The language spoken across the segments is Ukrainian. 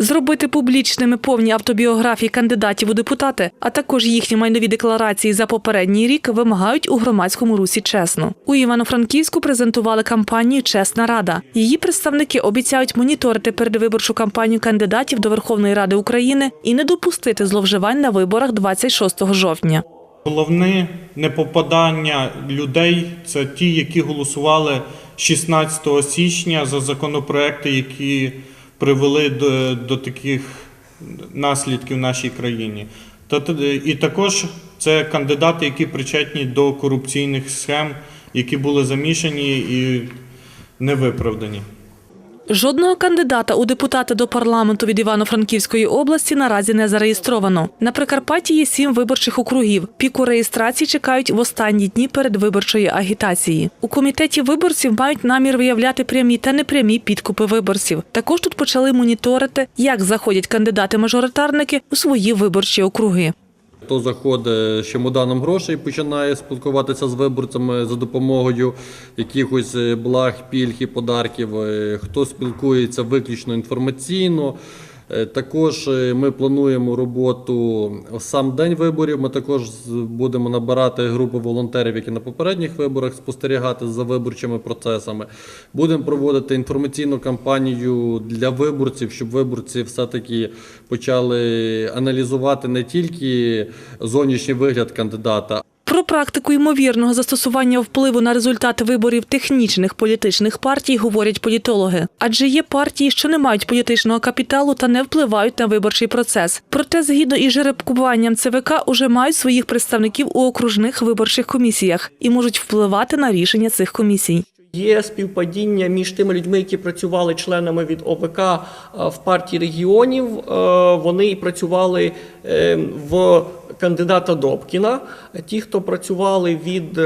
Зробити публічними повні автобіографії кандидатів у депутати, а також їхні майнові декларації за попередній рік вимагають у громадському русі чесно. У Івано-Франківську презентували кампанію Чесна рада. Її представники обіцяють моніторити передвиборчу кампанію кандидатів до Верховної Ради України і не допустити зловживань на виборах 26 жовтня. Головне непопадання людей це ті, які голосували 16 січня за законопроекти, які привели до, до таких наслідків в нашій країні. І також це кандидати, які причетні до корупційних схем, які були замішані і не виправдані. Жодного кандидата у депутати до парламенту від Івано-Франківської області наразі не зареєстровано. На Прикарпатті є сім виборчих округів. Піку реєстрації чекають в останні дні передвиборчої агітації. У комітеті виборців мають намір виявляти прямі та непрямі підкупи виборців. Також тут почали моніторити, як заходять кандидати-мажоритарники у свої виборчі округи. Хто заходить з чемоданом грошей, починає спілкуватися з виборцями за допомогою якихось е, благ, пільг і подарків, е, хто спілкується виключно інформаційно. Е, Також е, ми плануємо роботу сам день виборів. Ми також будемо набирати групи волонтерів, які на попередніх виборах спостерігати за виборчими процесами. Будемо проводити інформаційну кампанію для виборців, щоб виборці все-таки почали аналізувати не тільки зовнішній вигляд кандидата, Про практику ймовірного застосування впливу на результати виборів технічних політичних партій говорять політологи. Адже є партії, що не мають політичного капіталу та не впливають на виборчий процес. Проте, згідно із жеребкуванням ЦВК, уже мають своїх представників у окружних виборчих комісіях і можуть впливати на рішення цих комісій. Є співпадіння між тими людьми, які працювали членами від ОВК е, в партії регіонів. Е, Вони і працювали е, в кандидата Добкіна. Ті, хто працювали від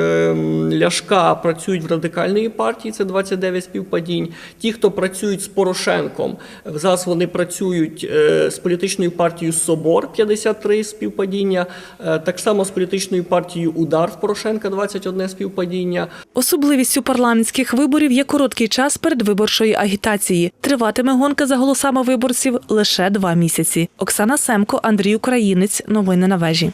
Ляшка, працюють в радикальній партії. Це 29 співпадінь. Ті, хто працюють з Порошенком, зараз вони працюють з політичною партією Собор 53 співпадіння. Так само з політичною партією Удар в Порошенка 21 співпадіння. Особливістю парламентських виборів є короткий час передвиборчої агітації. Триватиме гонка за голосами виборців лише два місяці. Оксана Семко, Андрій Українець. Новини на вежі.